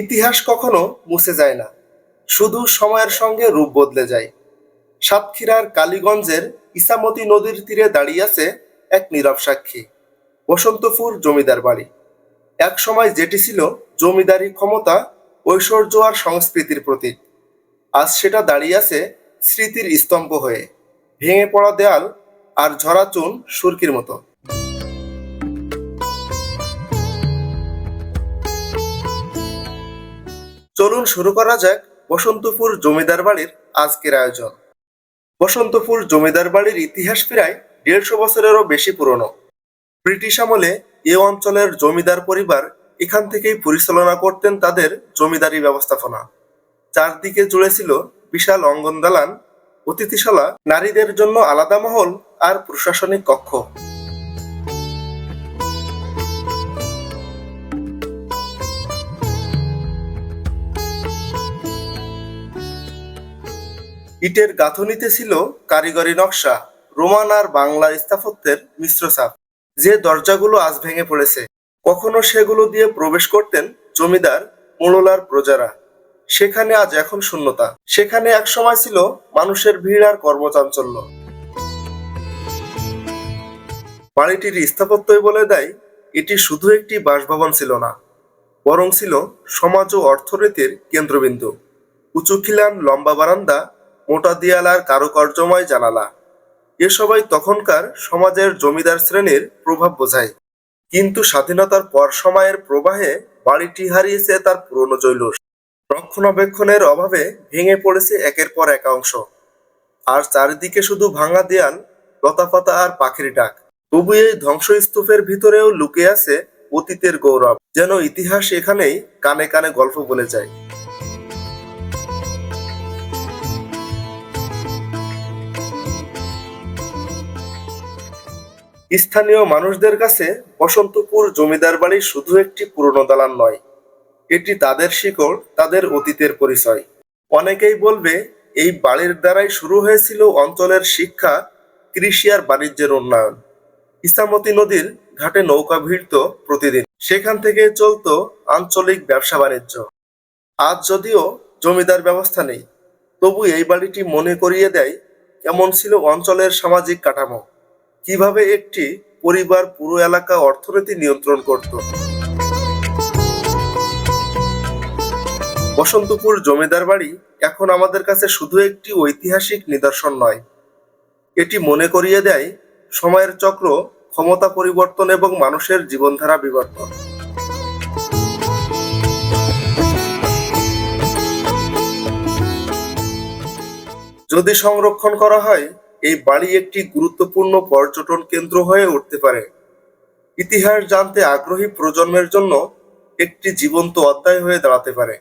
ইতিহাস কখনো মুছে যায় না, শুধু সময়ের সঙ্গে রূপ বদলে যায়। সাতক্ষীরার কালীগঞ্জের ইসামতি নদীর তীরে দাঁড়িয়ে আছে এক নীরব সাক্ষী, বসন্তপুর জমিদার বাড়ি। এক সময় যেটি ছিল জমিদারি ক্ষমতা, ঐশ্বর্য আর সংস্কৃতির প্রতীক। আজ সেটা দাঁড়িয়ে আছে স্মৃতির স্তম্ভ হয়ে, ভেঙে পড়া দেয়াল আর ঝরা চুন সুরকির মতো। চলুন শুরু করা যাক বসন্তপুর জমিদার বাড়ির আজকের আয়োজন। বসন্তপুর জমিদার বাড়ির ইতিহাস প্রায় দেড়শো বছরেরও বেশি পুরনো। ব্রিটিশ আমলে এ অঞ্চলের জমিদার পরিবার এখান থেকেই পরিচালনা করতেন তাদের জমিদারি ব্যবস্থাপনা। চারদিকে জুড়ে ছিল বিশাল অঙ্গন দালান অতিথিশালা, নারীদের জন্য আলাদা মহল আর প্রশাসনিক কক্ষ। ইটের গাঁথনিতে ছিল কারিগরি নকশা, রোমান আর বাংলা স্থাপত্যের মিশ্র ছাপ। যে দরজাগুলো আজ ভেঙে পড়েছে, কখনো সেগুলো দিয়ে প্রবেশ করতেন জমিদার মোড়লার প্রজারা। সেখানে আজ এখন শূন্যতা। সেখানে এক সময় ছিল মানুষের ভিড় আর কর্মচাঞ্চল্য। বাড়িটির স্থাপত্যই বলে দেয়, এটি শুধু একটি বাসভবন ছিল না, বরং ছিল সমাজ ও অর্থনীতির কেন্দ্রবিন্দু। উঁচু খিলান, লম্বা বারান্দা মোটা দেয়াল আর কারুকার্যময় জানালা। এ সবাই তখনকার সমাজের জমিদার শ্রেণির প্রভাব বোঝায়। কিন্তু স্বাধীনতার পর সময়ের প্রবাহে বাড়িটি হারিয়েছে তার পুরনো জৈলুস। রক্ষণাবেক্ষণের অভাবে ভেঙে পড়েছে একের পর এক অংশ। আর চারিদিকে শুধু ভাঙা দেয়াল, লতাপাতা আর পাখির ডাক। তবু এই ধ্বংসস্তূপের ভিতরেও লুকিয়ে আছে অতীতের গৌরব, যেন ইতিহাস এখানেই কানে কানে গল্প বলে যায়। স্থানীয় মানুষদের কাছে বসন্তপুর জমিদার বাড়ি শুধু একটি পুরনো দালান নয়, এটি তাদের শিকড়, তাদের অতীতের পরিচয়। অনেকেই বলবে, এই বাড়ির দ্বারাই শুরু হয়েছিল অঞ্চলের শিক্ষা, কৃষি আর বাণিজ্যের উন্নয়ন। ইসামতি নদীর ঘাটে নৌকা ভিড়ত প্রতিদিন। সেখান থেকে চলতো আঞ্চলিক ব্যবসা বাণিজ্য। আজ যদিও জমিদার ব্যবস্থা নেই, তবু এই বাড়িটি মনে করিয়ে দেয়, কেমন ছিল অঞ্চলের সামাজিক কাঠামো। কীভাবে একটি পরিবার পুরো এলাকা অর্থনীতি নিয়ন্ত্রণ করত? বসন্তপুর জমিদার বাড়ি এখন আমাদের কাছে শুধু একটি ঐতিহাসিক নিদর্শন নয়। এটি মনে করিয়ে দেয়, সময়ের চক্র, ক্ষমতা পরিবর্তন এবং মানুষের জীবনধারা বিবর্তন। যদি সংরক্ষণ করা হয় এই বাড়ি একটি গুরুত্বপূর্ণ পর্যটন কেন্দ্র হয়ে উঠতে পারে। ইতিহাস জানতে আগ্রহী প্রজন্মের জন্য একটি জীবন্ত অধ্যায় হয়ে দাঁড়াতে পারে।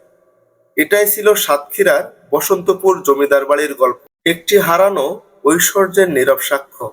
এটাই ছিল সাতক্ষীরার বসন্তপুর জমিদার বাড়ির গল্প। একটি হারানো ঐশ্বর্যের নীরব সাক্ষ্য।